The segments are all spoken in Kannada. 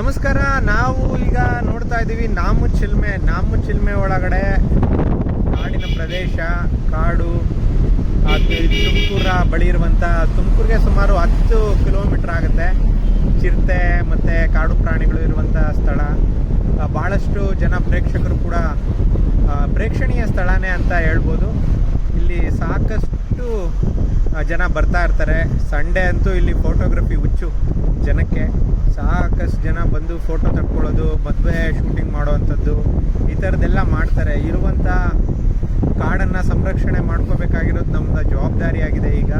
ನಮಸ್ಕಾರ, ನಾವು ಈಗ ನೋಡ್ತಾ ಇದ್ದೀವಿ ನಾಮು ಚಿಲ್ಮೆ ನಾಮು ಚಿಲ್ಮೆ ಒಳಗಡೆ ಕಾಡಿನ ಪ್ರದೇಶ, ಕಾಡು ತುಮಕೂರ ಬಳಿ ಇರುವಂಥ ತುಮಕೂರಿಗೆ ಸುಮಾರು ಹತ್ತು ಕಿಲೋಮೀಟರ್ ಆಗುತ್ತೆ. ಚಿರತೆ ಮತ್ತು ಕಾಡು ಪ್ರಾಣಿಗಳು ಇರುವಂಥ ಸ್ಥಳ. ಭಾಳಷ್ಟು ಜನ ಪ್ರೇಕ್ಷಕರು ಕೂಡ ಪ್ರೇಕ್ಷಣೀಯ ಸ್ಥಳನೇ ಅಂತ ಹೇಳ್ಬೋದು. ಇಲ್ಲಿ ಸಾಕಷ್ಟು ಜನ ಬರ್ತಾ ಇರ್ತಾರೆ. ಸಂಡೇ ಅಂತೂ ಇಲ್ಲಿ ಫೋಟೋಗ್ರಫಿ ಹುಚ್ಚು ಜನಕ್ಕೆ. ಸಾಕಷ್ಟು ಜನ ಬಂದು ಫೋಟೋ ತಕ್ಕೊಳ್ಳೋದು, ಮದುವೆ ಶೂಟಿಂಗ್ ಮಾಡೋವಂಥದ್ದು, ಈ ಥರದ್ದೆಲ್ಲ ಮಾಡ್ತಾರೆ. ಇರುವಂಥ ಕಾಡನ್ನು ಸಂರಕ್ಷಣೆ ಮಾಡ್ಕೋಬೇಕಾಗಿರೋದು ನಮ್ಮದು ಜವಾಬ್ದಾರಿಯಾಗಿದೆ ಈಗ.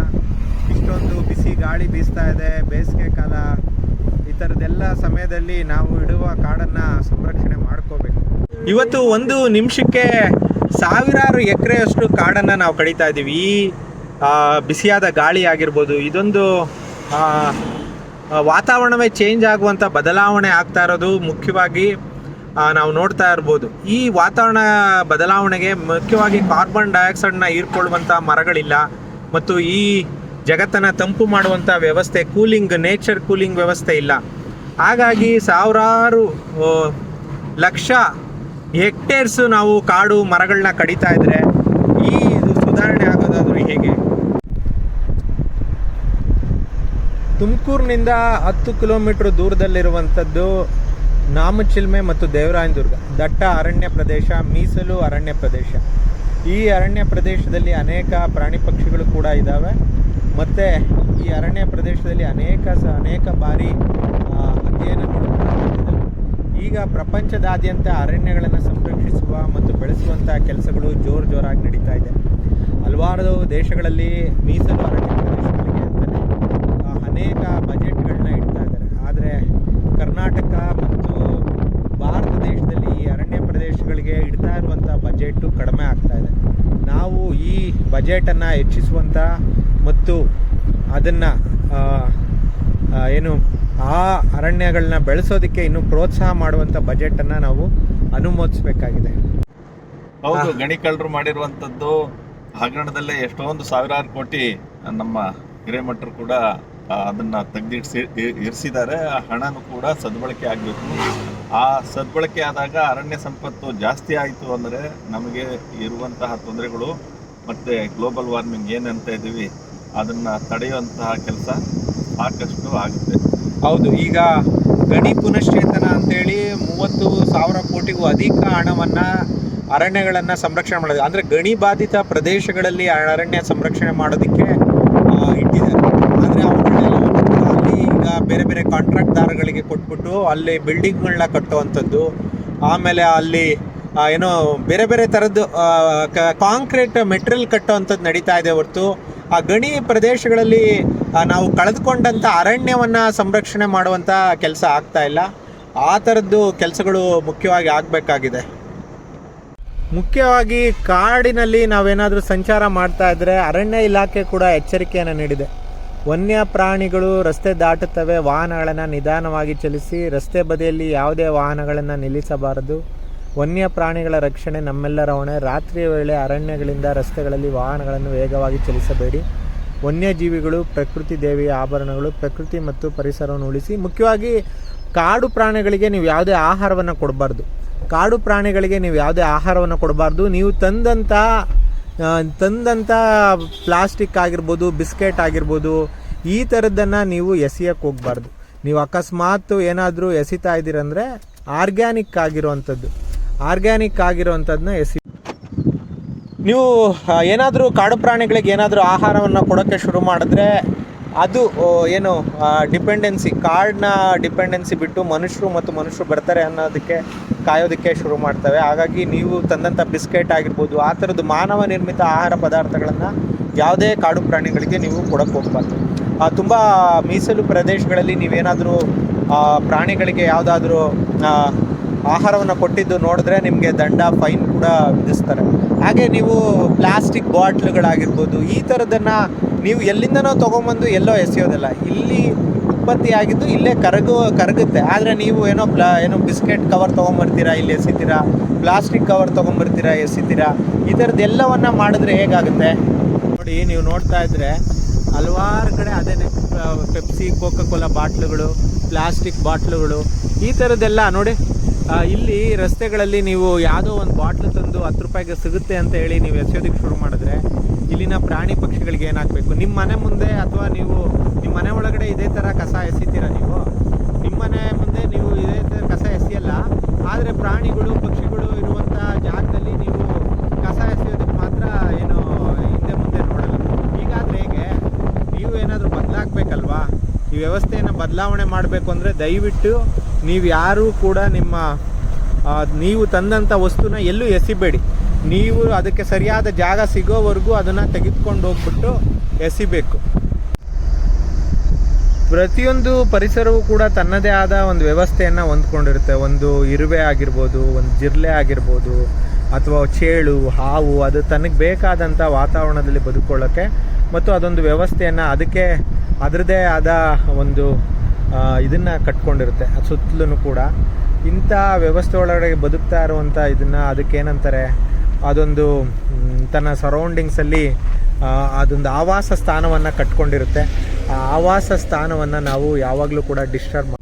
ಇಷ್ಟೊಂದು ಬಿಸಿ ಗಾಳಿ ಬೀಸ್ತಾ ಇದೆ, ಬೇಸಿಗೆ ಕಾಲ. ಈ ಥರದ್ದೆಲ್ಲ ಸಮಯದಲ್ಲಿ ನಾವು ಇಡುವ ಕಾಡನ್ನು ಸಂರಕ್ಷಣೆ ಮಾಡ್ಕೋಬೇಕು. ಇವತ್ತು ಒಂದು ನಿಮಿಷಕ್ಕೆ ಸಾವಿರಾರು ಎಕರೆಯಷ್ಟು ಕಾಡನ್ನು ನಾವು ಕಡಿತಾ ಇದ್ದೀವಿ. ಈ ಬಿಸಿಯಾದ ಗಾಳಿ ಆಗಿರ್ಬೋದು, ಇದೊಂದು ವಾತಾವರಣವೇ ಚೇಂಜ್ ಆಗುವಂಥ ಬದಲಾವಣೆ ಆಗ್ತಾ ಇರೋದು ಮುಖ್ಯವಾಗಿ ನಾವು ನೋಡ್ತಾ ಇರ್ಬೋದು. ಈ ವಾತಾವರಣ ಬದಲಾವಣೆಗೆ ಮುಖ್ಯವಾಗಿ ಕಾರ್ಬನ್ ಡೈಆಕ್ಸೈಡ್ನ ಹೀರ್ಕೊಳ್ಳುವಂಥ ಮರಗಳಿಲ್ಲ, ಮತ್ತು ಈ ಜಗತ್ತನ್ನು ತಂಪು ಮಾಡುವಂಥ ವ್ಯವಸ್ಥೆ ಕೂಲಿಂಗ್ ನೇಚರ್ ಕೂಲಿಂಗ್ ವ್ಯವಸ್ಥೆ ಇಲ್ಲ. ಹಾಗಾಗಿ ಸಾವಿರಾರು ಲಕ್ಷ ಹೆಕ್ಟೇರ್ಸ್ ನಾವು ಕಾಡು ಮರಗಳನ್ನ ಕಡಿತಾ ಇದ್ರೆ ಈ ಸುಧಾರಣೆ ಆಗೋದಾದ್ರೂ ಹೇಗೆ? ತುಮಕೂರಿನಿಂದ ಹತ್ತು ಕಿಲೋಮೀಟರ್ ದೂರದಲ್ಲಿರುವಂಥದ್ದು ನಾಮಚಿಲ್ಮೆ ಮತ್ತು ದೇವರಾಯನದುರ್ಗ. ದಟ್ಟ ಅರಣ್ಯ ಪ್ರದೇಶ ಮೀಸಲು ಅರಣ್ಯ ಪ್ರದೇಶ. ಈ ಅರಣ್ಯ ಪ್ರದೇಶದಲ್ಲಿ ಅನೇಕ ಪ್ರಾಣಿ ಪಕ್ಷಿಗಳು ಕೂಡ ಇದ್ದಾವೆ ಮತ್ತು ಈ ಅರಣ್ಯ ಪ್ರದೇಶದಲ್ಲಿ ಅನೇಕ ಸ ಅನೇಕ ಬಾರಿ ಅಧ್ಯಯನಗಳು. ಈಗ ಪ್ರಪಂಚದಾದ್ಯಂತ ಅರಣ್ಯಗಳನ್ನು ಸಂರಕ್ಷಿಸುವ ಮತ್ತು ಬೆಳೆಸುವಂಥ ಕೆಲಸಗಳು ಜೋರು ಜೋರಾಗಿ ನಡೀತಾ ಇದೆ. ಹಲವಾರು ದೇಶಗಳಲ್ಲಿ ಮೀಸಲು ಅರಣ್ಯ ಆ, ಅನೇಕ ಬಜೆಟ್ಗಳನ್ನ ಇಡ್ತಾ ಇದ್ದಾರೆ. ಆದರೆ ಕರ್ನಾಟಕ ಮತ್ತು ಭಾರತ ದೇಶದಲ್ಲಿ ಈ ಅರಣ್ಯ ಪ್ರದೇಶಗಳಿಗೆ ಇಡ್ತಾ ಇರುವಂಥ ಬಜೆಟ್ಟು ಕಡಿಮೆ ಆಗ್ತಾ ಇದೆ. ನಾವು ಈ ಬಜೆಟನ್ನು ಹೆಚ್ಚಿಸುವಂಥ ಮತ್ತು ಅದನ್ನು ಏನು ಆ ಅರಣ್ಯಗಳನ್ನ ಬೆಳೆಸೋದಕ್ಕೆ ಇನ್ನೂ ಪ್ರೋತ್ಸಾಹ ಮಾಡುವಂಥ ಬಜೆಟನ್ನು ನಾವು ಅನುಮೋದಿಸಬೇಕಾಗಿದೆ. ಹೌದು ಗಣಿಕಳರು ಗಣಿಕಳ್ಳರು ಮಾಡಿರುವಂತದ್ದು ಹಗರಣದಲ್ಲೇ ಎಷ್ಟೊಂದು ಸಾವಿರಾರು ಕೋಟಿ ನಮ್ಮ ಹಿರೇಮಠರು ಕೂಡ ಅದನ್ನ ತೆಗೆದಿಡ್ಸಿ ಇರಿಸಿದ್ದಾರೆ ಆ ಹಣನೂ ಕೂಡ ಸದ್ಬಳಕೆ ಆಗಬೇಕು. ಆ ಸದ್ಬಳಕೆ ಆದಾಗ ಅರಣ್ಯ ಸಂಪತ್ತು ಜಾಸ್ತಿ ಆಯಿತು ಅಂದರೆ ನಮಗೆ ಇರುವಂತಹ ತೊಂದರೆಗಳು ಮತ್ತು ಗ್ಲೋಬಲ್ ವಾರ್ಮಿಂಗ್ ಏನಂತ ಇದ್ದೀವಿ, ಅದನ್ನು ತಡೆಯುವಂತಹ ಕೆಲಸ ಸಾಕಷ್ಟು ಆಗುತ್ತೆ. ಹೌದು, ಈಗ ಗಣಿ ಪುನಶ್ಚೇತನ ಅಂತೇಳಿ ಮೂವತ್ತು ಸಾವಿರ ಕೋಟಿಗೂ ಅಧಿಕ ಹಣವನ್ನು ಅರಣ್ಯಗಳನ್ನು ಸಂರಕ್ಷಣೆ ಮಾಡೋದು, ಅಂದರೆ ಗಣಿ ಬಾಧಿತ ಪ್ರದೇಶಗಳಲ್ಲಿ ಅರಣ್ಯ ಸಂರಕ್ಷಣೆ ಮಾಡೋದಕ್ಕೆ ಆ, ಇಟ್ಟಿದ್ದಾರೆ ಆದರೆ ಅವುಗಳನ್ನೆಲ್ಲವನ್ನು ಕೂಡ ಅಲ್ಲಿ ಈಗ ಬೇರೆ ಬೇರೆ ಕಾಂಟ್ರಾಕ್ಟ್ದಾರಗಳಿಗೆ ಕೊಟ್ಬಿಟ್ಟು ಅಲ್ಲಿ ಬಿಲ್ಡಿಂಗ್ಗಳನ್ನ ಕಟ್ಟುವಂಥದ್ದು, ಆಮೇಲೆ ಅಲ್ಲಿ ಏನೋ ಬೇರೆ ಬೇರೆ ಥರದ್ದು ಕಾಂಕ್ರೀಟ್ ಮೆಟೀರಿಯಲ್ ಕಟ್ಟುವಂಥದ್ದು ನಡೀತಾ ಇದೆ ಹೊರತು. ಆ ಗಣಿ ಪ್ರದೇಶಗಳಲ್ಲಿ ನಾವು ಕಳೆದುಕೊಂಡಂಥ ಅರಣ್ಯವನ್ನು ಸಂರಕ್ಷಣೆ ಮಾಡುವಂಥ ಕೆಲಸ ಆಗ್ತಾ ಇಲ್ಲ. ಆ ಥರದ್ದು ಕೆಲಸಗಳು ಮುಖ್ಯವಾಗಿ ಆಗಬೇಕಾಗಿದೆ. ಮುಖ್ಯವಾಗಿ ಕಾಡಿನಲ್ಲಿ ನಾವೇನಾದರೂ ಸಂಚಾರ ಮಾಡ್ತಾ ಇದ್ದರೆ ಅರಣ್ಯ ಇಲಾಖೆ ಕೂಡ ಎಚ್ಚರಿಕೆಯನ್ನು ನೀಡಿದೆ. ವನ್ಯ ಪ್ರಾಣಿಗಳು ರಸ್ತೆ ದಾಟುತ್ತವೆ. ವಾಹನಗಳನ್ನು ನಿಧಾನವಾಗಿ ಚಲಿಸಿ ರಸ್ತೆ ಬದಿಯಲ್ಲಿ ಯಾವುದೇ ವಾಹನಗಳನ್ನು ನಿಲ್ಲಿಸಬಾರದು. ವನ್ಯ ಪ್ರಾಣಿಗಳ ರಕ್ಷಣೆ ನಮ್ಮೆಲ್ಲರ ಹೊಣೆ. ರಾತ್ರಿಯ ವೇಳೆ ಅರಣ್ಯಗಳಿಂದ ರಸ್ತೆಗಳಲ್ಲಿ ವಾಹನಗಳನ್ನು ವೇಗವಾಗಿ ಚಲಿಸಬೇಡಿ. ವನ್ಯಜೀವಿಗಳು, ಪ್ರಕೃತಿ ದೇವಿಯ ಆಭರಣಗಳು, ಪ್ರಕೃತಿ ಮತ್ತು ಪರಿಸರವನ್ನು ಉಳಿಸಿ ಮುಖ್ಯವಾಗಿ ಕಾಡು ಪ್ರಾಣಿಗಳಿಗೆ ನೀವು ಯಾವುದೇ ಆಹಾರವನ್ನು ಕೊಡಬಾರ್ದು. ಕಾಡು ಪ್ರಾಣಿಗಳಿಗೆ ನೀವು ಯಾವುದೇ ಆಹಾರವನ್ನು ಕೊಡಬಾರ್ದು. ನೀವು ತಂದಂಥ ತಂದಂಥ ಪ್ಲಾಸ್ಟಿಕ್ ಆಗಿರ್ಬೋದು, ಬಿಸ್ಕೆಟ್ ಆಗಿರ್ಬೋದು, ಈ ಥರದ್ದನ್ನು ನೀವು ಎಸೆಯಕ್ಕೆ ಹೋಗಬಾರ್ದು. ನೀವು ಅಕಸ್ಮಾತ್ ಏನಾದರೂ ಎಸಿತಾ ಇದ್ದೀರಂದರೆ ಆರ್ಗ್ಯಾನಿಕ್ ಆಗಿರುವಂಥದ್ದು ಆರ್ಗ್ಯಾನಿಕ್ ಆಗಿರುವಂಥದ್ದನ್ನ ಎಸಿ ನೀವು ಏನಾದರೂ ಕಾಡು ಪ್ರಾಣಿಗಳಿಗೆ ಏನಾದರೂ ಆಹಾರವನ್ನು ಕೊಡೋಕ್ಕೆ ಶುರು ಮಾಡಿದ್ರೆ ಅದು ಏನು ಡಿಪೆಂಡೆನ್ಸಿ, ಕಾಡನ್ನ ಡಿಪೆಂಡೆನ್ಸಿ ಬಿಟ್ಟು ಮನುಷ್ಯರು ಮತ್ತು ಮನುಷ್ಯರು ಬರ್ತಾರೆ ಅನ್ನೋದಕ್ಕೆ ಕಾಯೋದಕ್ಕೆ ಶುರು ಮಾಡ್ತವೆ. ಹಾಗಾಗಿ ನೀವು ತಂದಂಥ ಬಿಸ್ಕೆಟ್ ಆಗಿರ್ಬೋದು, ಆ ಥರದ್ದು ಮಾನವ ನಿರ್ಮಿತ ಆಹಾರ ಪದಾರ್ಥಗಳನ್ನು ಯಾವುದೇ ಕಾಡು ಪ್ರಾಣಿಗಳಿಗೆ ನೀವು ಕೊಡೋಕ್ಕೆ ಹೋಗ್ಬಾರ್ದು. ತುಂಬ ಮೀಸಲು ಪ್ರದೇಶಗಳಲ್ಲಿ ನೀವೇನಾದರೂ ಪ್ರಾಣಿಗಳಿಗೆ ಯಾವುದಾದ್ರೂ ಆಹಾರವನ್ನು ಕೊಟ್ಟಿದ್ದು ನೋಡಿದ್ರೆ ನಿಮಗೆ ದಂಡ, ಫೈನ್ ಕೂಡ ವಿಧಿಸ್ತಾರೆ. ಹಾಗೆ ನೀವು ಪ್ಲಾಸ್ಟಿಕ್ ಬಾಟ್ಲುಗಳಾಗಿರ್ಬೋದು, ಈ ಥರದ್ದನ್ನು ನೀವು ಎಲ್ಲಿಂದನೋ ತೊಗೊಂಬಂದು ಎಲ್ಲೋ ಎಸೆಯೋದಿಲ್ಲ. ಇಲ್ಲಿ ಉತ್ಪತ್ತಿ ಆಗಿದ್ದು ಇಲ್ಲೇ ಕರಗು, ಕರಗುತ್ತೆ. ಆದರೆ ನೀವು ಏನೋ ಪ್ಲಾ ಏನೋ ಬಿಸ್ಕೆಟ್ ಕವರ್ ತೊಗೊಂಬರ್ತೀರಾ, ಇಲ್ಲಿ ಎಸಿತೀರಾ, ಪ್ಲಾಸ್ಟಿಕ್ ಕವರ್ ತೊಗೊಂಬರ್ತೀರಾ, ಎಸಿತೀರಾ, ಈ ಥರದ್ದೆಲ್ಲವನ್ನು ಮಾಡಿದ್ರೆ ಹೇಗಾಗುತ್ತೆ? ನೋಡಿ, ನೀವು ನೋಡ್ತಾ ಇದ್ರೆ ಹಲವಾರು ಕಡೆ ಅದೇ ಪೆಪ್ಸಿ ಕೋಕಾ ಕೋಲಾ ಬಾಟ್ಲುಗಳು, ಪ್ಲಾಸ್ಟಿಕ್ ಬಾಟ್ಲುಗಳು, ಈ ಥರದ್ದೆಲ್ಲ ನೋಡಿ ಇಲ್ಲಿ ರಸ್ತೆಗಳಲ್ಲಿ ನೀವು ಯಾವುದೋ ಒಂದು ಬಾಟ್ಲು ತಂದು ಹತ್ತು ರೂಪಾಯಿಗೆ ಸಿಗುತ್ತೆ ಅಂತ ಹೇಳಿ ನೀವು ಎಸೆಯೋದಕ್ಕೆ ಶುರು ಮಾಡಿದ್ರೆ ಇಲ್ಲಿನ ಪ್ರಾಣಿ ಪಕ್ಷಿಗಳಿಗೆ ಏನಾಗಬೇಕು? ನಿಮ್ಮ ಮನೆ ಮುಂದೆ ಅಥವಾ ನೀವು ನಿಮ್ಮ ಮನೆ ಒಳಗಡೆ ಇದೇ ಥರ ಕಸ ಎಸಿತೀರ ನೀವು? ನಿಮ್ಮ ಮನೆ ಮುಂದೆ ನೀವು ಇದೇ ಥರ ಕಸ ಎಸೆಯಲ್ಲ, ಆದರೆ ಪ್ರಾಣಿಗಳು, ಪಕ್ಷಿಗಳು ಇರುವಂಥ ಜಾಗದಲ್ಲಿ ನೀವು ಕಸ ಎಸೆಯೋದಕ್ಕೆ ಮಾತ್ರ ಏನು ಹಿಂದೆ ಮುಂದೆ ನೋಡಲ್ಲ. ಹೀಗಾದರೆ ಹೇಗೆ? ನೀವು ಏನಾದರೂ ಬದಲಾಗಬೇಕಲ್ವಾ? ಈ ವ್ಯವಸ್ಥೆಯನ್ನು ಬದಲಾವಣೆ ಮಾಡಬೇಕು ಅಂದರೆ ದಯವಿಟ್ಟು ನೀವು ಯಾರೂ ಕೂಡ ನಿಮ್ಮ ನೀವು ತಂದಂಥ ವಸ್ತುನ ಎಲ್ಲೂ ಎಸಿಬೇಡಿ. ನೀವು ಅದಕ್ಕೆ ಸರಿಯಾದ ಜಾಗ ಸಿಗೋವರೆಗೂ ಅದನ್ನು ತೆಗೆದುಕೊಂಡು ಹೋಗ್ಬಿಟ್ಟು ಎಸಿಬೇಕು. ಪ್ರತಿಯೊಂದು ಪರಿಸರವೂ ಕೂಡ ತನ್ನದೇ ಆದ ಒಂದು ವ್ಯವಸ್ಥೆಯನ್ನು ಹೊಂದ್ಕೊಂಡಿರುತ್ತೆ. ಒಂದು ಇರುವೆ ಆಗಿರ್ಬೋದು, ಒಂದು ಜಿರ್ಲೆ ಆಗಿರ್ಬೋದು, ಅಥವಾ ಚೇಳು, ಹಾವು, ಅದು ತನಗೆ ಬೇಕಾದಂಥ ವಾತಾವರಣದಲ್ಲಿ ಬದುಕೊಳ್ಳೋಕ್ಕೆ ಮತ್ತು ಅದೊಂದು ವ್ಯವಸ್ಥೆಯನ್ನು ಅದಕ್ಕೆ ಅದರದೇ ಆದ ಒಂದು ಇದನ್ನು ಕಟ್ಕೊಂಡಿರುತ್ತೆ ಸುತ್ತಲೂ ಕೂಡ. ಇಂಥ ವ್ಯವಸ್ಥೆ ಒಳಗಡೆ ಬದುಕ್ತಾ ಇರುವಂಥ ಇದನ್ನು ಅದಕ್ಕೇನಂತಾರೆ, ಅದೊಂದು ತನ್ನ ಸರೌಂಡಿಂಗ್ಸಲ್ಲಿ ಅದೊಂದು ಆವಾಸ ಸ್ಥಾನವನ್ನು ಕಟ್ಕೊಂಡಿರುತ್ತೆ. ಆ ಆವಾಸ ಸ್ಥಾನವನ್ನು ನಾವು ಯಾವಾಗಲೂ ಕೂಡ ಡಿಸ್ಟರ್ಬ್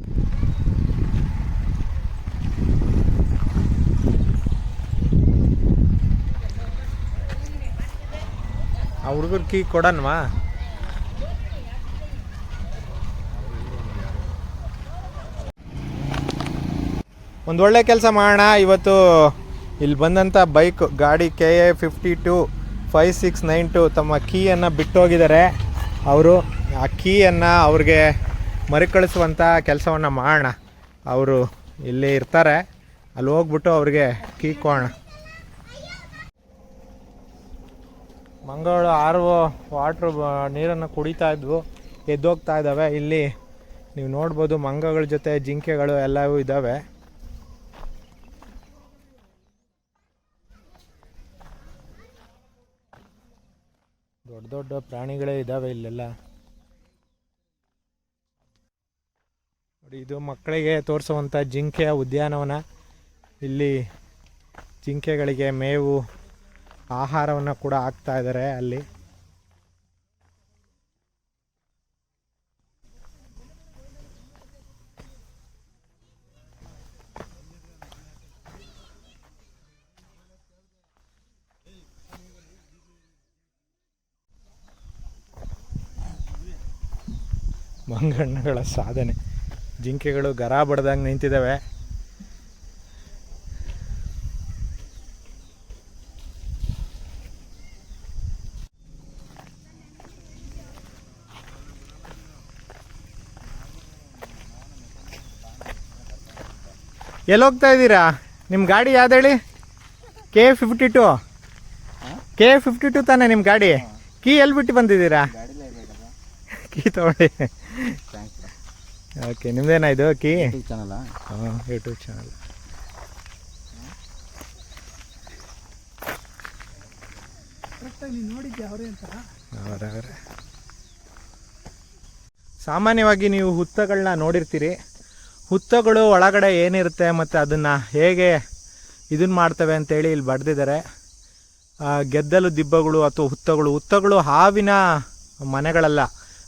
ಆ ಹುಡುಗರ ಕೀ ಕೊಡನ್ವಾ? ಒಂದು ಒಳ್ಳೆ ಕೆಲಸ ಮಾಡೋಣ. ಇವತ್ತು ಇಲ್ಲಿ ಬಂದಂಥ ಬೈಕ್ ಗಾಡಿ K A fifty two five six nine two ತಮ್ಮ ಕೀಯನ್ನು ಬಿಟ್ಟೋಗಿದ್ದಾರೆ. ಅವರು ಆ ಕೀಯನ್ನು ಅವ್ರಿಗೆ ಮರುಕಳಿಸುವಂಥ ಕೆಲಸವನ್ನು ಮಾಡೋಣ. ಅವರು ಇಲ್ಲಿ ಇರ್ತಾರೆ. ಅಲ್ಲಿ ಹೋಗ್ಬಿಟ್ಟು ಅವ್ರಿಗೆ ಕೀ ಕೊಡೋಣ. ಮಂಗಳು ಆರು ವಾಟ್ರ್ ನೀರನ್ನು ಕುಡಿತಾ ಇದ್ವು. ಎದ್ದೋಗ್ತಾ ಇದ್ದಾವೆ. ಇಲ್ಲಿ ನೀವು ನೋಡ್ಬೋದು ಮಂಗಗಳ ಜೊತೆ ಜಿಂಕೆಗಳು ಎಲ್ಲವೂ ಇದ್ದಾವೆ. ದೊಡ್ಡ ದೊಡ್ಡ ಪ್ರಾಣಿಗಳೇ ಇದ್ದಾವೆ ಇಲ್ಲೆಲ್ಲ. ನೋಡಿ, ಇದು ಮಕ್ಕಳಿಗೆ ತೋರಿಸುವಂಥ ಜಿಂಕೆಯ ಉದ್ಯಾನವನ. ಇಲ್ಲಿ ಜಿಂಕೆಗಳಿಗೆ ಮೇವು, ಆಹಾರವನ್ನು ಕೂಡ ಹಾಕ್ತಾ ಇದ್ದಾರೆ ಅಲ್ಲಿ. ಮಂಗಣ್ಣಗಳ ಸಾಧನೆ. ಜಿಂಕೆಗಳು ಗರ ಬಡ್ದಂಗೆ ನಿಂತಿದ್ದಾವೆ. ಎಲ್ಲಿ ಹೋಗ್ತಾ ಇದ್ದೀರಾ? ನಿಮ್ಮ ಗಾಡಿ ಯಾವ್ದು ಹೇಳಿ K fifty two K fifty two ತಾನೇ ನಿಮ್ಮ ಗಾಡಿ? ಕೀ ಎಲ್ಲಿ ಬಿಟ್ಟು ಬಂದಿದ್ದೀರಾ ಕೀ ತಗೊಳ್ಳಿ ಓಕೆ ನಿಮ್ದೇನಾ ಇದು ಕೀ ಚಾನಲ್ ಹಾಂ ಯೂಟ್ಯೂಬ್ ಚಾನಲ್ ಅವರವರೇ ಸಾಮಾನ್ಯವಾಗಿ ನೀವು ಹುತ್ತಗಳನ್ನ ನೋಡಿರ್ತೀರಿ. ಹುತ್ತಗಳು ಒಳಗಡೆ ಏನಿರುತ್ತೆ ಮತ್ತು ಅದನ್ನು ಹೇಗೆ ಇದನ್ನು ಮಾಡ್ತವೆ ಅಂತೇಳಿ ಇಲ್ಲಿ ಬಡ್ದಿದ್ದಾರೆ ಗೆದ್ದಲು ದಿಬ್ಬಗಳು ಅಥವಾ ಹುತ್ತಗಳು. ಹುತ್ತಗಳು ಹಾವಿನ ಮನೆಗಳಲ್ಲ.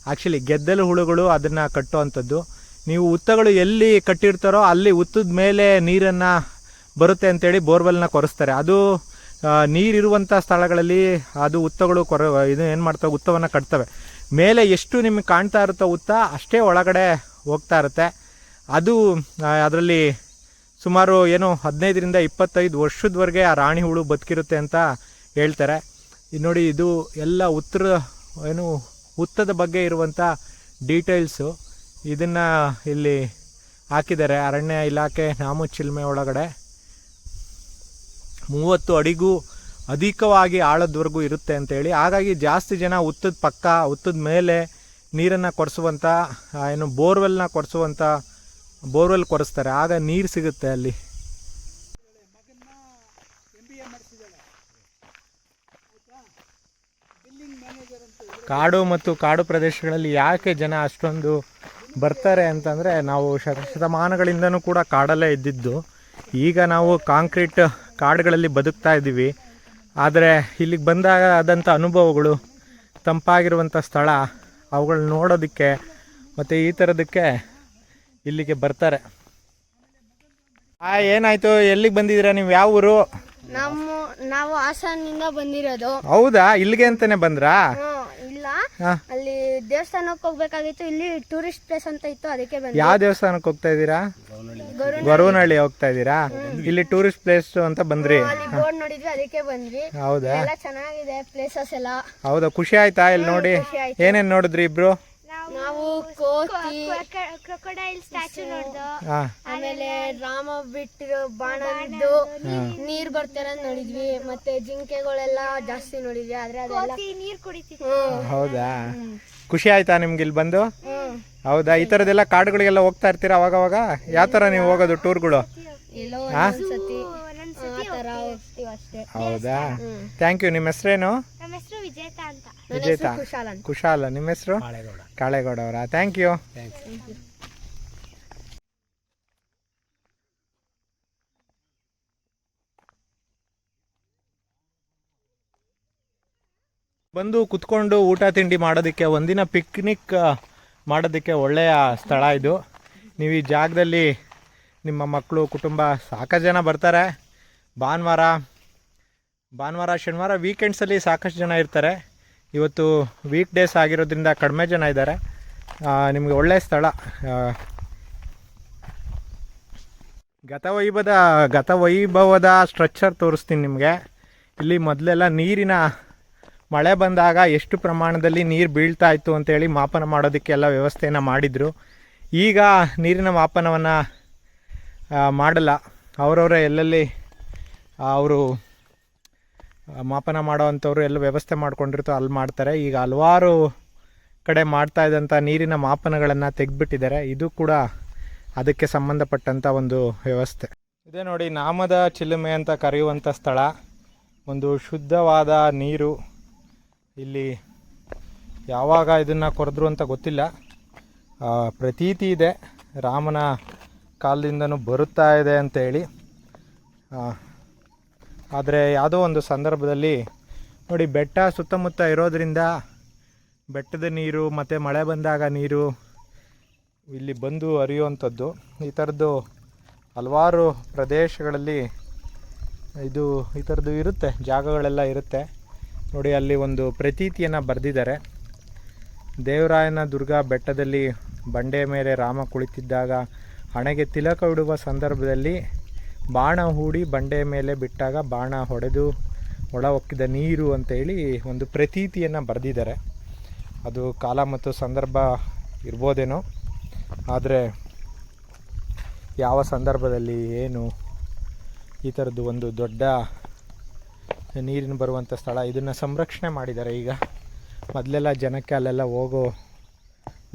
ಆ್ಯಕ್ಚುಲಿ ಗೆದ್ದಲು ಹುಳುಗಳು ಅದನ್ನು ಕಟ್ಟುವಂಥದ್ದು. ನೀವು ಉತ್ತಗಳು ಎಲ್ಲಿ ಕಟ್ಟಿರ್ತಾರೋ ಅಲ್ಲಿ ಉತ್ತದ ಮೇಲೆ ನೀರನ್ನು ಬರುತ್ತೆ ಅಂತೇಳಿ ಬೋರ್ವೆಲ್ನ ಕೊರೆಸ್ತಾರೆ. ಅದು ನೀರಿರುವಂಥ ಸ್ಥಳಗಳಲ್ಲಿ ಅದು ಉತ್ತಗಳು ಕೊರ, ಇದು ಏನು ಮಾಡ್ತವೆ, ಉತ್ತವನ್ನು ಕಟ್ತವೆ. ಮೇಲೆ ಎಷ್ಟು ನಿಮಗೆ ಕಾಣ್ತಾ ಇರುತ್ತೋ ಉತ್ತ ಅಷ್ಟೇ ಒಳಗಡೆ ಹೋಗ್ತಾ ಇರುತ್ತೆ. ಅದು ಅದರಲ್ಲಿ ಸುಮಾರು ಏನು ಹದಿನೈದರಿಂದ ಇಪ್ಪತ್ತೈದು ವರ್ಷದವರೆಗೆ ಆ ರಾಣಿ ಹುಳು ಬದುಕಿರುತ್ತೆ ಅಂತ ಹೇಳ್ತಾರೆ. ಇದು ನೋಡಿ ಇದು ಎಲ್ಲ ಉತ್ತರ, ಏನು ಉತ್ತದ ಬಗ್ಗೆ ಇರುವಂಥ ಡೀಟೇಲ್ಸು. ಇದನ್ನು ಇಲ್ಲಿ ಹಾಕಿದ್ದಾರೆ. ಅರಣ್ಯ ಇಲಾಖೆ ನಾಮುಚಿಲ್ಮೆ ಒಳಗಡೆ. ಮೂವತ್ತು ಅಡಿಗೂ ಅಧಿಕವಾಗಿ ಆಳದವರೆಗೂ ಇರುತ್ತೆ ಅಂತೇಳಿ. ಹಾಗಾಗಿ ಜಾಸ್ತಿ ಜನ ಹುತ್ತದ ಪಕ್ಕ ಉತ್ತದ ಮೇಲೆ ನೀರನ್ನು ಕೊರೆಸುವಂಥ ಏನು ಬೋರ್ವೆಲ್ನ ಕೊರೆಸುವಂಥ ಬೋರ್ವೆಲ್ ಕೊರೆಸ್ತಾರೆ. ಆಗ ನೀರು ಸಿಗುತ್ತೆ ಅಲ್ಲಿ. ಕಾಡು ಮತ್ತು ಕಾಡು ಪ್ರದೇಶಗಳಲ್ಲಿ ಯಾಕೆ ಜನ ಅಷ್ಟೊಂದು ಬರ್ತಾರೆ ಅಂತಂದರೆ ನಾವು ಶತ ಶತಮಾನಗಳಿಂದನೂ ಕೂಡ ಕಾಡಲ್ಲೇ ಇದ್ದಿದ್ದು. ಈಗ ನಾವು ಕಾಂಕ್ರೀಟ್ ಕಾಡುಗಳಲ್ಲಿ ಬದುಕ್ತಾ ಇದ್ದೀವಿ. ಆದರೆ ಇಲ್ಲಿಗೆ ಬಂದಾಗ ಆದಂಥ ಅನುಭವಗಳು ತಂಪಾಗಿರುವಂಥ ಸ್ಥಳ ಅವುಗಳನ್ನ ನೋಡೋದಕ್ಕೆ ಮತ್ತು ಈ ಥರದಕ್ಕೆ ಇಲ್ಲಿಗೆ ಬರ್ತಾರೆ. ಆ ಏನಾಯ್ತು? ಎಲ್ಲಿಗೆ ಬಂದಿದ್ದೀರಾ? ನೀವು ಯಾವ ಊರು? ನಮ್ಮ ನಾವು ಹಾಸನಿಂದ ಬಂದಿರೋದು. ಹೌದಾ? ಇಲ್ಲಿಗೆ ಅಂತಾನೆ ಬಂದ್ರಾ? ಇಲ್ಲ. ಅಲ್ಲಿ ದೇವಸ್ಥಾನಕ್ಕೆ ಹೋಗ್ಬೇಕಾಗಿತ್ತು. ಇಲ್ಲಿ ಟೂರಿಸ್ಟ್ ಪ್ಲೇಸ್ ಅಂತ ಇತ್ತು. ಅದಕ್ಕೆ ಬಂದ್ವಿ. ಯಾವ ದೇವಸ್ಥಾನಕ್ಕೆ ಹೋಗ್ತಾ ಇದ್ದೀರಾ? ಗೊರವನಹಳ್ಳಿ ಹೋಗ್ತಾ ಇದ್ದೀರಾ? ಇಲ್ಲಿ ಟೂರಿಸ್ಟ್ ಪ್ಲೇಸ್ ಅಂತ ಬಂದ್ರಿ. ಅಲ್ಲಿ ಬೋರ್ಡ್ ನೋಡಿದ್ವಿ ಅದಕ್ಕೆ ಬಂದ್ವಿ. ಹೌದಾ? ಎಲ್ಲ ಚೆನ್ನಾಗಿದೆ ಪ್ಲೇಸಸ್ ಎಲ್ಲ. ಹೌದಾ? ಖುಷಿ ಆಯ್ತಾ ಇಲ್ಲಿ ನೋಡಿ? ಏನೇನ್ ನೋಡಿದ್ರಿ ಇಬ್ರು? ನಾವು ಕೋತಿ ಕ್ರೊಕೊಡೈಲ್ ಸ್ಟ್ಯಾಚು ನೋಡ್ದು. ಹಾ. ಆಮೇಲೆ ರಾಮ ಬಿಟ್ಟಿರೋ ಬಾಣದ್ದು ನೀರ್ ಬರ್ತಾರ ನೋಡಿದ್ವಿ. ಮತ್ತೆ ಜಿಂಕೆಗಳೆಲ್ಲ ಜಾಸ್ತಿ ನೋಡಿದ್ವಿ ಆದ್ರೆ ಅದೆಲ್ಲ ನೀರ್ ಕುಡಿತಿತ್ತು. ಹೌದಾ? ಖುಷಿ ಆಯ್ತಾ ನಿಮ್ಗೆ ಇಲ್ಲಿ ಬಂದು? ಹೌದಾ? ಈ ತರದೆಲ್ಲ ಕಾಡುಗಳಿಗೆಲ್ಲ ಹೋಗ್ತಾ ಇರ್ತೀರಾ ಅವಾಗ ಅವಾಗ ಯಾವ ತರ ನೀವು ಹೋಗೋದು ಟೂರ್ಗಳು? ಎಲ್ಲೋ ಒಂದೊಂದ್ಸತಿ. ಆ ತರ ಹೋಗ್ತೀವಿ ಅಷ್ಟೇ. ಹೌದಾ? ಥ್ಯಾಂಕ್ ಯು ನಿಮ್ಮ ಹೆಸರೇನು? ನಮ್ಮ ಹೆಸರು ವಿಜೇತ ಅಂತ. ವಿಜೇತಾ? ಕುಶಾಲ ನಿಮ್ಮ ಹೆಸರು? ಕಾಳೇಗೌಡ ಅವರ ಥ್ಯಾಂಕ್ ಯು ಬಂದು ಕುತ್ಕೊಂಡು ಊಟ ತಿಂಡಿ ಮಾಡೋದಕ್ಕೆ ಒಂದಿನ ಪಿಕ್ನಿಕ್ ಮಾಡೋದಕ್ಕೆ ಒಳ್ಳೆಯ ಸ್ಥಳ ಇದು. ನೀವು ಈ ಜಾಗದಲ್ಲಿ ನಿಮ್ಮ ಮಕ್ಕಳು ಕುಟುಂಬ ಸಾಕಷ್ಟು ಜನ ಬರ್ತಾರೆ. ಭಾನುವಾರ ಭಾನುವಾರ ಶನಿವಾರ ವೀಕೆಂಡ್ಸಲ್ಲಿ ಸಾಕಷ್ಟು ಜನ ಇರ್ತಾರೆ. ಇವತ್ತು ವೀಕ್ ಡೇಸ್ ಆಗಿರೋದ್ರಿಂದ ಕಡಿಮೆ ಜನ ಇದ್ದಾರೆ. ನಿಮಗೆ ಒಳ್ಳೆಯ ಸ್ಥಳ. ಗತವೈಭವದ ಗತವೈಭವದ ಸ್ಟ್ರಕ್ಚರ್ ತೋರಿಸ್ತೀನಿ ನಿಮಗೆ. ಇಲ್ಲಿ ಮೊದಲೆಲ್ಲ ನೀರಿನ ಮಳೆ ಬಂದಾಗ ಎಷ್ಟು ಪ್ರಮಾಣದಲ್ಲಿ ನೀರು ಬೀಳ್ತಾ ಇತ್ತು ಅಂತೇಳಿ ಮಾಪನ ಮಾಡೋದಕ್ಕೆಲ್ಲ ವ್ಯವಸ್ಥೆಯನ್ನು ಮಾಡಿದರು. ಈಗ ನೀರಿನ ಮಾಪನವನ್ನು ಮಾಡಲ್ಲ. ಅವರವರೇ ಎಲ್ಲೆಲ್ಲಿ ಅವರು ಮಾಪನ ಮಾಡೋವಂಥವ್ರು ಎಲ್ಲ ವ್ಯವಸ್ಥೆ ಮಾಡ್ಕೊಂಡಿರ್ತೋ, ಅಲ್ಲಿ ಮಾಡ್ತಾರೆ. ಈಗ ಹಲವಾರು ಕಡೆ ಮಾಡ್ತಾ ಇದ್ದಂಥ ನೀರಿನ ಮಾಪನಗಳನ್ನು ತೆಗೆದ್ಬಿಟ್ಟಿದ್ದಾರೆ. ಇದು ಕೂಡ ಅದಕ್ಕೆ ಸಂಬಂಧಪಟ್ಟಂಥ ಒಂದು ವ್ಯವಸ್ಥೆ. ಇದೇ ನೋಡಿ, ನಾಮದ ಚಿಲುಮೆ ಅಂತ ಕರೆಯುವಂಥ ಸ್ಥಳ. ಒಂದು ಶುದ್ಧವಾದ ನೀರು ಇಲ್ಲಿ ಯಾವಾಗ ಇದನ್ನು ಕೊರೆದ್ರು ಅಂತ ಗೊತ್ತಿಲ್ಲ. ಪ್ರತೀತಿ ಇದೆ. ರಾಮನ ಕಾಲದಿಂದನೂ ಬರುತ್ತಾ ಇದೆ ಅಂತೇಳಿ ಆದರೆ ಯಾವುದೋ ಒಂದು ಸಂದರ್ಭದಲ್ಲಿ ನೋಡಿ ಬೆಟ್ಟ ಸುತ್ತಮುತ್ತ ಇರೋದರಿಂದ ಬೆಟ್ಟದ ನೀರು ಮತ್ತು ಮಳೆ ಬಂದಾಗ ನೀರು ಇಲ್ಲಿ ಬಂದು ಹರಿಯುವಂಥದ್ದು. ಈ ಥರದ್ದು ಹಲವಾರು ಪ್ರದೇಶಗಳಲ್ಲಿ ಇದು ಈ ಥರದ್ದು ಇರುತ್ತೆ, ಜಾಗಗಳೆಲ್ಲ ಇರುತ್ತೆ. ನೋಡಿ ಅಲ್ಲಿ ಒಂದು ಪ್ರತೀತಿಯನ್ನು ಬರೆದಿದ್ದಾರೆ. ದೇವರಾಯನ ದುರ್ಗ ಬೆಟ್ಟದಲ್ಲಿ ಬಂಡೆ ಮೇಲೆ ರಾಮ ಕುಳಿತಿದ್ದಾಗ ಹಣೆಗೆ ತಿಲಕ ಇಡುವ ಸಂದರ್ಭದಲ್ಲಿ ಬಾಣ ಹೂಡಿ ಬಂಡೆ ಮೇಲೆ ಬಿಟ್ಟಾಗ ಬಾಣ ಹೊಡೆದು ಒಳ ಹೊಕ್ಕಿದ ನೀರು ಅಂತೇಳಿ ಒಂದು ಪ್ರತೀತಿಯನ್ನು ಬರೆದಿದ್ದಾರೆ. ಅದು ಕಾಲ ಮತ್ತು ಸಂದರ್ಭ ಇರ್ಬೋದೇನೋ, ಆದರೆ ಯಾವ ಸಂದರ್ಭದಲ್ಲಿ ಏನು ಈ ಥರದ್ದು ಒಂದು ದೊಡ್ಡ ನೀರಿನ ಬರುವಂಥ ಸ್ಥಳ ಇದನ್ನು ಸಂರಕ್ಷಣೆ ಮಾಡಿದ್ದಾರೆ. ಈಗ ಮೊದಲೆಲ್ಲ ಜನಕ್ಕೆ ಅಲ್ಲೆಲ್ಲ ಹೋಗೋ,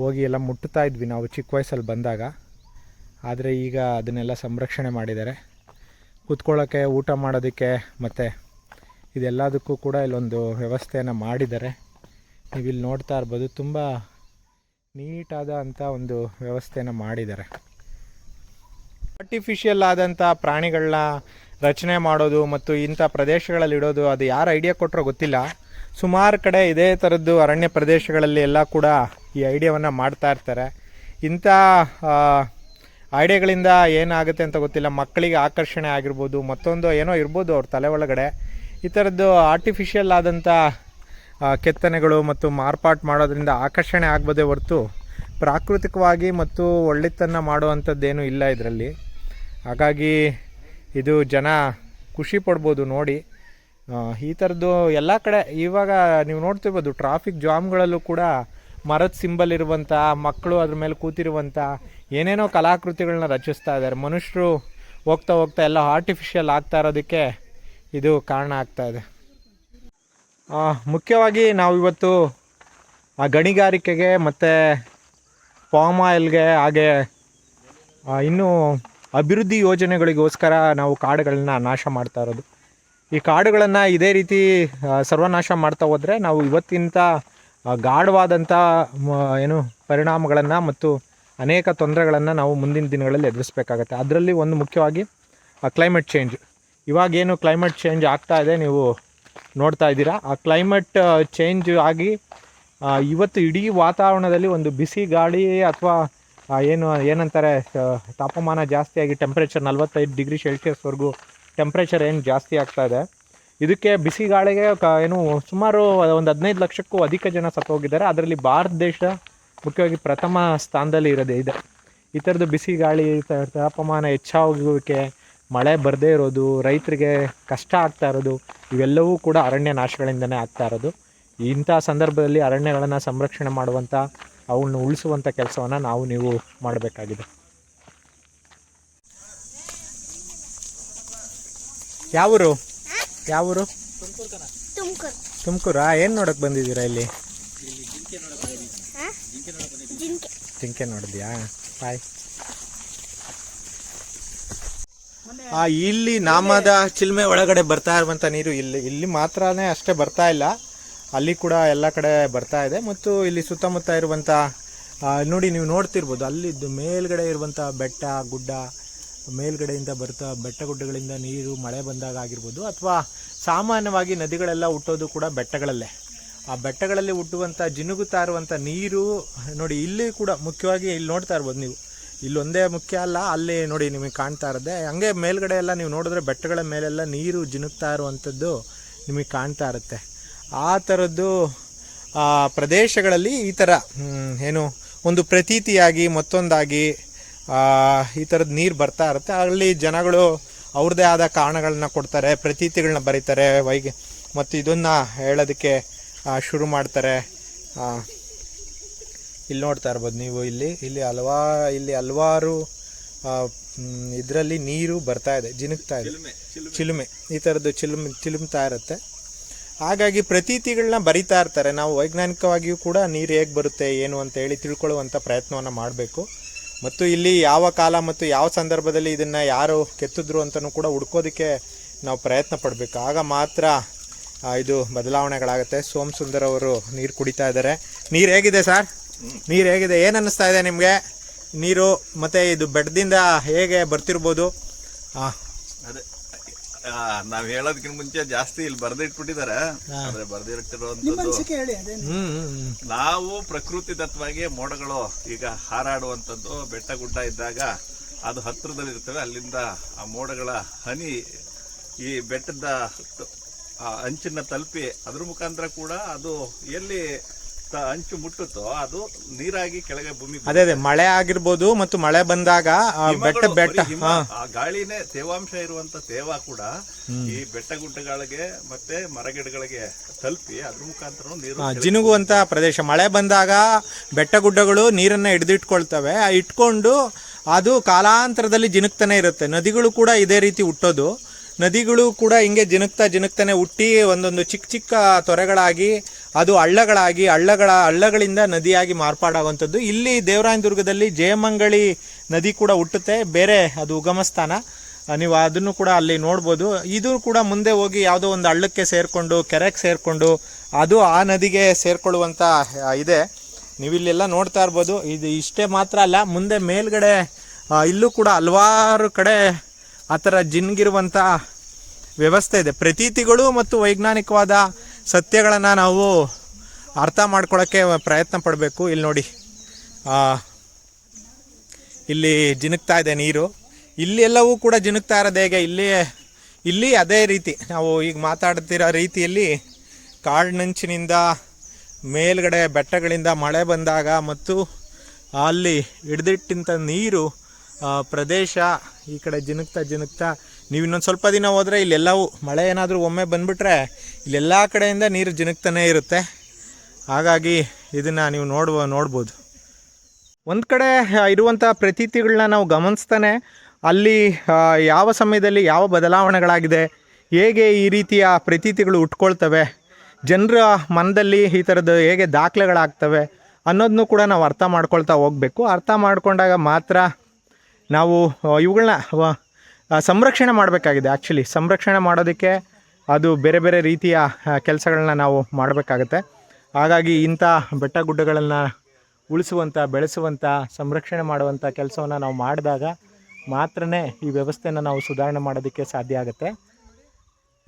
ಹೋಗಿ ಎಲ್ಲ ಮುಟ್ಟುತ್ತಾ ಇದ್ವಿ ನಾವು ಚಿಕ್ಕ ವಯಸ್ಸಲ್ಲಿ ಬಂದಾಗ. ಆದರೆ ಈಗ ಅದನ್ನೆಲ್ಲ ಸಂರಕ್ಷಣೆ ಮಾಡಿದ್ದಾರೆ. ಕೂತ್ಕೊಳ್ಳೋಕ್ಕೆ ಊಟ ಮಾಡೋದಕ್ಕೆ ಮತ್ತು ಇದೆಲ್ಲದಕ್ಕೂ ಕೂಡ ಇಲ್ಲೊಂದು ವ್ಯವಸ್ಥೆಯನ್ನು ಮಾಡಿದ್ದಾರೆ. ನೀವು ಇಲ್ಲಿ ನೋಡ್ತಾ ಇರ್ಬೋದು, ತುಂಬ ನೀಟಾದ ಅಂಥ ಒಂದು ವ್ಯವಸ್ಥೆಯನ್ನು ಮಾಡಿದ್ದಾರೆ. ಆರ್ಟಿಫಿಷಿಯಲ್ ಆದಂಥ ಪ್ರಾಣಿಗಳನ್ನ ರಚನೆ ಮಾಡೋದು ಮತ್ತು ಇಂಥ ಪ್ರದೇಶಗಳಲ್ಲಿ ಇಡೋದು, ಅದು ಯಾರು ಐಡಿಯಾ ಕೊಟ್ಟರೋ ಗೊತ್ತಿಲ್ಲ. ಸುಮಾರು ಕಡೆ ಇದೇ ಥರದ್ದು ಅರಣ್ಯ ಪ್ರದೇಶಗಳಲ್ಲಿ ಎಲ್ಲ ಕೂಡ ಈ ಐಡಿಯಾವನ್ನು ಮಾಡ್ತಾ ಇರ್ತಾರೆ. ಇಂಥ ಐಡಿಯಾಗಳಿಂದ ಏನಾಗುತ್ತೆ ಅಂತ ಗೊತ್ತಿಲ್ಲ. ಮಕ್ಕಳಿಗೆ ಆಕರ್ಷಣೆ ಆಗಿರ್ಬೋದು, ಮತ್ತೊಂದು ಏನೋ ಇರ್ಬೋದು ಅವ್ರ ತಲೆ ಒಳಗಡೆ. ಈ ಥರದ್ದು ಆರ್ಟಿಫಿಷಿಯಲ್ ಆದಂಥ ಕೆತ್ತನೆಗಳು ಮತ್ತು ಮಾರ್ಪಾಟ್ ಮಾಡೋದ್ರಿಂದ ಆಕರ್ಷಣೆ ಆಗ್ಬೋದೇ ಹೊರತು ಪ್ರಾಕೃತಿಕವಾಗಿ ಮತ್ತು ಒಳ್ಳೆತನ ಮಾಡುವಂಥದ್ದೇನೂ ಇಲ್ಲ ಇದರಲ್ಲಿ. ಹಾಗಾಗಿ ಇದು ಜನ ಖುಷಿ ಪಡ್ಬೋದು ನೋಡಿ. ಈ ಥರದ್ದು ಎಲ್ಲ ಕಡೆ ಇವಾಗ ನೀವು ನೋಡ್ತಿರ್ಬೋದು ಟ್ರಾಫಿಕ್ ಜಾಮ್ಗಳಲ್ಲೂ ಕೂಡ ಮರದ ಸಿಂಬಲ್ ಇರುವಂಥ ಮಕ್ಕಳು ಅದ್ರ ಮೇಲೆ ಕೂತಿರುವಂಥ ಏನೇನೋ ಕಲಾಕೃತಿಗಳನ್ನ ರಚಿಸ್ತಾ ಇದ್ದಾರೆ. ಮನುಷ್ಯರು ಹೋಗ್ತಾ ಹೋಗ್ತಾ ಎಲ್ಲ ಆರ್ಟಿಫಿಷಿಯಲ್ ಆಗ್ತಾ ಇರೋದಕ್ಕೆ ಇದು ಕಾರಣ ಆಗ್ತಾ ಇದೆ. ಮುಖ್ಯವಾಗಿ ನಾವು ಇವತ್ತು ಆ ಗಣಿಗಾರಿಕೆಗೆ ಮತ್ತು ಪಾಮ್ ಆಯಿಲ್ಗೆ ಹಾಗೆ ಇನ್ನೂ ಅಭಿವೃದ್ಧಿ ಯೋಜನೆಗಳಿಗೋಸ್ಕರ ನಾವು ಕಾಡುಗಳನ್ನ ನಾಶ ಮಾಡ್ತಾ ಇರೋದು. ಈ ಕಾಡುಗಳನ್ನು ಇದೇ ರೀತಿ ಸರ್ವನಾಶ ಮಾಡ್ತಾ ಹೋದರೆ ನಾವು ಇವತ್ತಿಂತ ಗಾಢವಾದಂಥ ಏನು ಪರಿಣಾಮಗಳನ್ನು ಮತ್ತು ಅನೇಕ ತೊಂದರೆಗಳನ್ನು ನಾವು ಮುಂದಿನ ದಿನಗಳಲ್ಲಿ ಎದುರಿಸಬೇಕಾಗತ್ತೆ. ಅದರಲ್ಲಿ ಒಂದು ಮುಖ್ಯವಾಗಿ ಕ್ಲೈಮೇಟ್ ಚೇಂಜ್ ಇವಾಗೇನು ಕ್ಲೈಮೇಟ್ ಚೇಂಜ್ ಆಗ್ತಾ ಇದೆ ನೀವು ನೋಡ್ತಾ ಇದ್ದೀರಾ. ಆ ಕ್ಲೈಮೇಟ್ ಚೇಂಜ್ ಆಗಿ ಇವತ್ತು ಇಡೀ ವಾತಾವರಣದಲ್ಲಿ ಒಂದು ಬಿಸಿ ಗಾಳಿ ಅಥವಾ ಏನು, ಏನಂತಾರೆ ತಾಪಮಾನ ಜಾಸ್ತಿಯಾಗಿ ಟೆಂಪ್ರೇಚರ್ ನಲ್ವತ್ತೈದು ಡಿಗ್ರಿ ಸೆಲ್ಸಿಯಸ್ವರೆಗೂ ಟೆಂಪ್ರೇಚರ್ ಏನು ಜಾಸ್ತಿ ಆಗ್ತಾ ಇದೆ. ಇದಕ್ಕೆ ಬಿಸಿ ಗಾಳಿಗೆ ಏನು ಸುಮಾರು ಒಂದು ಹದಿನೈದು ಲಕ್ಷಕ್ಕೂ ಅಧಿಕ ಜನ ಸತ್ತೋಗಿದ್ದಾರೆ. ಅದರಲ್ಲಿ ಭಾರತ ದೇಶ ಮುಖ್ಯವಾಗಿ ಪ್ರಥಮ ಸ್ಥಾನದಲ್ಲಿ ಇರೋದೇ ಇದೆ. ಈ ಥರದ್ದು ಬಿಸಿ ಗಾಳಿ ತಾಪಮಾನ ಹೆಚ್ಚಾಗುವಿಕೆ ಮಳೆ ಬರದೇ ಇರೋದು ರೈತರಿಗೆ ಕಷ್ಟ ಆಗ್ತಾ ಇರೋದು ಇವೆಲ್ಲವೂ ಕೂಡ ಅರಣ್ಯ ನಾಶಗಳಿಂದನೇ ಆಗ್ತಾ ಇರೋದು. ಇಂಥ ಸಂದರ್ಭದಲ್ಲಿ ಅರಣ್ಯಗಳನ್ನು ಸಂರಕ್ಷಣೆ ಮಾಡುವಂಥ ಅವನ್ನು ಉಳಿಸುವಂಥ ಕೆಲಸವನ್ನು ನಾವು ನೀವು ಮಾಡಬೇಕಾಗಿದೆ. ಯಾವೂರು? ಯಾವೂರು? ತುಮಕೂರು. ತುಮಕೂರಾ. ಏನು ನೋಡಕ್ಕೆ ಬಂದಿದ್ದೀರಾ ಇಲ್ಲಿ? ಜಿಂಕೆ ನೋಡಿದ್ಯಾ? ಬಾಯ್. ಆ ಇಲ್ಲಿ ನಾಮದ ಚಿಲ್ಮೆ ಒಳಗಡೆ ಬರ್ತಾ ಇರುವಂಥ ನೀರು ಇಲ್ಲಿ ಇಲ್ಲಿ ಮಾತ್ರನೇ ಅಷ್ಟೇ ಬರ್ತಾ ಇಲ್ಲ. ಅಲ್ಲಿ ಕೂಡ ಎಲ್ಲ ಕಡೆ ಬರ್ತಾ ಇದೆ. ಮತ್ತು ಇಲ್ಲಿ ಸುತ್ತಮುತ್ತ ಇರುವಂಥ ನೋಡಿ ನೀವು ನೋಡ್ತಿರ್ಬೋದು ಅಲ್ಲಿದ್ದು ಮೇಲ್ಗಡೆ ಇರುವಂಥ ಬೆಟ್ಟ ಗುಡ್ಡ ಮೇಲ್ಗಡೆಯಿಂದ ಬರ್ತಾ ಬೆಟ್ಟ ಗುಡ್ಡಗಳಿಂದ ನೀರು ಮಳೆ ಬಂದಾಗ ಆಗಿರ್ಬೋದು ಅಥವಾ ಸಾಮಾನ್ಯವಾಗಿ ನದಿಗಳೆಲ್ಲ ಹುಟ್ಟೋದು ಕೂಡ ಬೆಟ್ಟಗಳಲ್ಲೇ. ಆ ಬೆಟ್ಟಗಳಲ್ಲಿ ಹುಟ್ಟುವಂಥ ಜಿನುಗುತ್ತಾ ಇರುವಂಥ ನೀರು ನೋಡಿ ಇಲ್ಲಿ ಕೂಡ ಮುಖ್ಯವಾಗಿ ಇಲ್ಲಿ ನೋಡ್ತಾ ಇರ್ಬೋದು ನೀವು. ಇಲ್ಲೊಂದೇ ಮುಖ್ಯ ಅಲ್ಲ, ಅಲ್ಲಿ ನೋಡಿ ನಿಮಗೆ ಕಾಣ್ತಾ ಇರೋದೆ. ಹಂಗೆ ಮೇಲ್ಗಡೆ ಎಲ್ಲ ನೀವು ನೋಡಿದ್ರೆ ಬೆಟ್ಟಗಳ ಮೇಲೆಲ್ಲ ನೀರು ಜಿನುಗ್ತಾ ಇರುವಂಥದ್ದು ನಿಮಗೆ ಕಾಣ್ತಾ ಇರುತ್ತೆ. ಆ ಥರದ್ದು ಪ್ರದೇಶಗಳಲ್ಲಿ ಈ ಥರ ಏನು ಒಂದು ಪ್ರತೀತಿಯಾಗಿ, ಮತ್ತೊಂದಾಗಿ ಈ ಥರದ ನೀರು ಬರ್ತಾ ಇರುತ್ತೆ. ಅಲ್ಲಿ ಜನಗಳು ಅವ್ರದ್ದೇ ಆದ ಕಾರಣಗಳನ್ನ ಕೊಡ್ತಾರೆ, ಪ್ರತೀತಿಗಳನ್ನ ಬರೀತಾರೆ. ವೈಗೆ, ಮತ್ತು ಇದನ್ನು ಹೇಳೋದಕ್ಕೆ ಶುರು ಮಾಡ್ತಾರೆ. ಇಲ್ಲಿ ನೋಡ್ತಾ ಇರ್ಬೋದು ನೀವು ಇಲ್ಲಿ. ಇಲ್ಲಿ ಹಲವಾ ಇಲ್ಲಿ ಹಲವಾರು ಇದರಲ್ಲಿ ನೀರು ಬರ್ತಾ ಇದೆ ಜಿನುಗ್ತಾ ಇದೆ. ಚಿಲುಮೆ ಈ ಥರದ್ದು ಚಿಲುಮ್ ಚಿಲುಮ್ತಾ ಇರುತ್ತೆ. ಹಾಗಾಗಿ ಪ್ರತೀತಿಗಳನ್ನ ಬರಿತಾ ಇರ್ತಾರೆ. ನಾವು ವೈಜ್ಞಾನಿಕವಾಗಿಯೂ ಕೂಡ ನೀರು ಹೇಗೆ ಬರುತ್ತೆ ಏನು ಅಂತ ಹೇಳಿ ತಿಳ್ಕೊಳ್ಳುವಂಥ ಪ್ರಯತ್ನವನ್ನು ಮಾಡಬೇಕು. ಮತ್ತು ಇಲ್ಲಿ ಯಾವ ಕಾಲ ಮತ್ತು ಯಾವ ಸಂದರ್ಭದಲ್ಲಿ ಇದನ್ನು ಯಾರು ಕೆತ್ತಿದ್ರು ಅಂತಲೂ ಕೂಡ ಹುಡ್ಕೋದಕ್ಕೆ ನಾವು ಪ್ರಯತ್ನ ಪಡಬೇಕು. ಆಗ ಮಾತ್ರ ಇದು ಬದಲಾವಣೆಗಳಾಗುತ್ತೆ. ಸೋಮ್ ಸುಂದರ್ ಅವರು ನೀರು ಕುಡಿತಾ ಇದ್ದಾರೆ. ನೀರು ಹೇಗಿದೆ ಸರ್? ನೀರು ಹೇಗಿದೆ? ಏನು ಅನ್ನಿಸ್ತಾ ಇದೆ ನಿಮಗೆ? ನೀರು ಮತ್ತು ಇದು ಬೆಟ್ಟದಿಂದ ಹೇಗೆ ಬರ್ತಿರ್ಬೋದು? ಹಾಂ ಅದೇ ಆ, ನಾವ್ ಹೇಳೋದಕ್ಕಿಂತ ಮುಂಚೆ ಜಾಸ್ತಿ ಇಲ್ಲಿ ಬರ್ದಿಟ್ಬಿಟ್ಟಿದ್ದಾರೆ ಆದ್ರೆ ಬರ್ದಿಟ್ಟಿರುವಂತದ್ದು ನಾವು. ಪ್ರಕೃತಿ ದತ್ತವಾಗಿ ಮೋಡಗಳು ಈಗ ಹಾರಾಡುವಂತದ್ದು ಬೆಟ್ಟ ಗುಡ್ಡ ಇದ್ದಾಗ ಅದು ಹತ್ತಿರದಲ್ಲಿ ಇರ್ತವೆ ಅಲ್ಲಿಂದ ಆ ಮೋಡಗಳ ಹನಿ ಈ ಬೆಟ್ಟದ ಆ ಅಂಚನ್ನ ತಲುಪಿ ಅದ್ರ ಮುಖಾಂತರ ಕೂಡ ಅದು ಎಲ್ಲಿ ಅಂಚು ಮುಟ್ಟುತ್ತೋ ಅದು ನೀರಾಗಿ ಕೆಳಗೆ ಭೂಮಿ ಅದೇ ಅದೇ ಮಳೆ ಆಗಿರ್ಬೋದು ಮತ್ತು ಮಳೆ ಬಂದಾಗ ಬೆಟ್ಟ ಬೆಟ್ಟ ಆ ಗಾಳಿನೇ ತೇವಾಂಶ ಇರುವಂತ ತೇವ ಕೂಡ ಈ ಬೆಟ್ಟ ಗುಡ್ಡಗಳಿಗೆ ಮತ್ತೆ ಮರಗಿಡಗಳಿಗೆ ತಲುಪಿ ಅದ್ರ ಮುಖಾಂತರ ನೀರು ಜಿನುಗುವಂತ ಪ್ರದೇಶ. ಮಳೆ ಬಂದಾಗ ಬೆಟ್ಟ ಗುಡ್ಡಗಳು ನೀರನ್ನ ಹಿಡಿದಿಟ್ಕೊಳ್ತವೆ. ಆ ಇಟ್ಕೊಂಡು ಅದು ಕಾಲಾಂತರದಲ್ಲಿ ಜಿನುಕ್ತಾನೆ ಇರುತ್ತೆ. ನದಿಗಳು ಕೂಡ ಇದೇ ರೀತಿ ಹುಟ್ಟೋದು. ನದಿಗಳು ಕೂಡ ಹಿಂಗೆ ಜಿನುಕ್ತಾ ಜಿನುಕ್ತಾನೆ ಹುಟ್ಟಿ ಒಂದೊಂದು ಚಿಕ್ಕ ಚಿಕ್ಕ ತೊರೆಗಳಾಗಿ, ಅದು ಹಳ್ಳಗಳಾಗಿ, ಹಳ್ಳಗಳ, ಹಳ್ಳಗಳಿಂದ ನದಿಯಾಗಿ ಮಾರ್ಪಾಡಾಗುವಂಥದ್ದು. ಇಲ್ಲಿ ದೇವರಾಯನದುರ್ಗದಲ್ಲಿ ಜಯಮಂಗಳಿ ನದಿ ಕೂಡ ಹುಟ್ಟುತ್ತೆ, ಬೇರೆ ಅದು ಉಗಮ ಸ್ಥಾನ ನೀವು ಅದನ್ನು ಕೂಡ ಅಲ್ಲಿ ನೋಡ್ಬೋದು. ಇದು ಕೂಡ ಮುಂದೆ ಹೋಗಿ ಯಾವುದೋ ಒಂದು ಹಳ್ಳಕ್ಕೆ ಸೇರಿಕೊಂಡು, ಕೆರೆಗೆ ಸೇರಿಕೊಂಡು, ಅದು ಆ ನದಿಗೆ ಸೇರಿಕೊಳ್ಳುವಂಥ ಇದೆ. ನೀವು ಇಲ್ಲೆಲ್ಲ ನೋಡ್ತಾ ಇರ್ಬೋದು. ಇದು ಇಷ್ಟೇ ಮಾತ್ರ ಅಲ್ಲ, ಮುಂದೆ ಮೇಲ್ಗಡೆ ಇಲ್ಲೂ ಕೂಡ ಹಲವಾರು ಕಡೆ ಆ ಥರ ಜಿನ್ಗಿರುವಂಥ ವ್ಯವಸ್ಥೆ ಇದೆ. ಪ್ರತೀತಿಗಳು ಮತ್ತು ವೈಜ್ಞಾನಿಕವಾದ ಸತ್ಯಗಳನ್ನು ನಾವು ಅರ್ಥ ಮಾಡ್ಕೊಳ್ಳೋಕ್ಕೆ ಪ್ರಯತ್ನ ಪಡಬೇಕು. ಇಲ್ಲಿ ನೋಡಿ ಇಲ್ಲಿ ಜಿನುಕ್ತಾ ಇದೆ ನೀರು. ಇಲ್ಲಿ ಎಲ್ಲವೂ ಕೂಡ ಜಿನುಕ್ತಾ ಇರೋದು ಹೇಗೆ? ಇಲ್ಲಿ ಇಲ್ಲಿ ಅದೇ ರೀತಿ, ನಾವು ಈಗ ಮಾತಾಡ್ತಿರೋ ರೀತಿಯಲ್ಲಿ ಕಾಡಿನಂಚಿನಿಂದ ಮೇಲ್ಗಡೆ ಬೆಟ್ಟಗಳಿಂದ ಮಳೆ ಬಂದಾಗ ಮತ್ತು ಅಲ್ಲಿ ಹಿಡ್ದಿಟ್ಟಿಂಥ ನೀರು ಪ್ರದೇಶ ಈ ಕಡೆ ಜಿನುಕ್ತಾ ಜಿನುಕ್ತಾ. ನೀವು ಇನ್ನೊಂದು ಸ್ವಲ್ಪ ದಿನ ಹೋದರೆ ಇಲ್ಲೆಲ್ಲವೂ ಮಳೆ ಏನಾದರೂ ಒಮ್ಮೆ ಬಂದುಬಿಟ್ರೆ ಇಲ್ಲೆಲ್ಲ ಕಡೆಯಿಂದ ನೀರು ಜಿನುಕ್ತಾನೇ ಇರುತ್ತೆ. ಹಾಗಾಗಿ ಇದನ್ನು ನೀವು ನೋಡುವ, ನೋಡ್ಬೋದು. ಒಂದು ಕಡೆ ಇರುವಂಥ ಪ್ರತೀತಿಗಳನ್ನ ನಾವು ಗಮನಿಸ್ತಾನೆ. ಅಲ್ಲಿ ಯಾವ ಸಮಯದಲ್ಲಿ ಯಾವ ಬದಲಾವಣೆಗಳಾಗಿದೆ, ಹೇಗೆ ಈ ರೀತಿಯ ಪ್ರತೀತಿಗಳು ಉಟ್ಕೊಳ್ತವೆ, ಜನರ ಮನದಲ್ಲಿ ಈ ಥರದ್ದು ಹೇಗೆ ದಾಖಲೆಗಳಾಗ್ತವೆ ಅನ್ನೋದನ್ನು ಕೂಡ ನಾವು ಅರ್ಥ ಮಾಡ್ಕೊಳ್ತಾ ಹೋಗಬೇಕು. ಅರ್ಥ ಮಾಡಿಕೊಂಡಾಗ ಮಾತ್ರ ನಾವು ಇವುಗಳನ್ನ ಸಂರಕ್ಷಣೆ ಮಾಡಬೇಕಾಗಿದೆ ಆ್ಯಕ್ಚುಲಿ ಸಂರಕ್ಷಣೆ ಮಾಡೋದಕ್ಕೆ ಅದು ಬೇರೆ ಬೇರೆ ರೀತಿಯ ಕೆಲಸಗಳನ್ನ ನಾವು ಮಾಡಬೇಕಾಗತ್ತೆ. ಹಾಗಾಗಿ ಇಂಥ ಬೆಟ್ಟ ಗುಡ್ಡಗಳನ್ನು ಉಳಿಸುವಂಥ, ಬೆಳೆಸುವಂಥ, ಸಂರಕ್ಷಣೆ ಮಾಡುವಂಥ ಕೆಲಸವನ್ನು ನಾವು ಮಾಡಿದಾಗ ಮಾತ್ರ ಈ ವ್ಯವಸ್ಥೆಯನ್ನು ನಾವು ಸುಧಾರಣೆ ಮಾಡೋದಕ್ಕೆ ಸಾಧ್ಯ ಆಗುತ್ತೆ.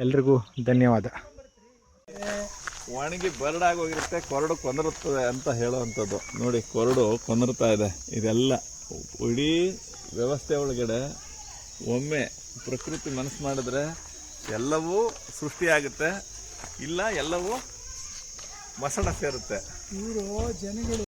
ಎಲ್ರಿಗೂ ಧನ್ಯವಾದ. ಒಣಗಿ ಬರಡಾಗಿ ಹೋಗಿರುತ್ತೆ ಕೊರಡು ಕೊಂದರುತ್ತದೆ ಅಂತ ಹೇಳುವಂಥದ್ದು. ನೋಡಿ, ಕೊರಡು ಕೊಂದರ್ತಾ ಇದೆ. ಇದೆಲ್ಲ, ಇಡೀ ವ್ಯವಸ್ಥೆ ಒಳಗಡೆ ಒಮ್ಮೆ ಪ್ರಕೃತಿ ಮನಸ್ಸು ಮಾಡಿದ್ರೆ ಎಲ್ಲವೂ ಸೃಷ್ಟಿಯಾಗುತ್ತೆ. ಇಲ್ಲ ಎಲ್ಲವೂ ಮಸಣ ಸೇರುತ್ತೆ. ಇವರು ಜನಗಳು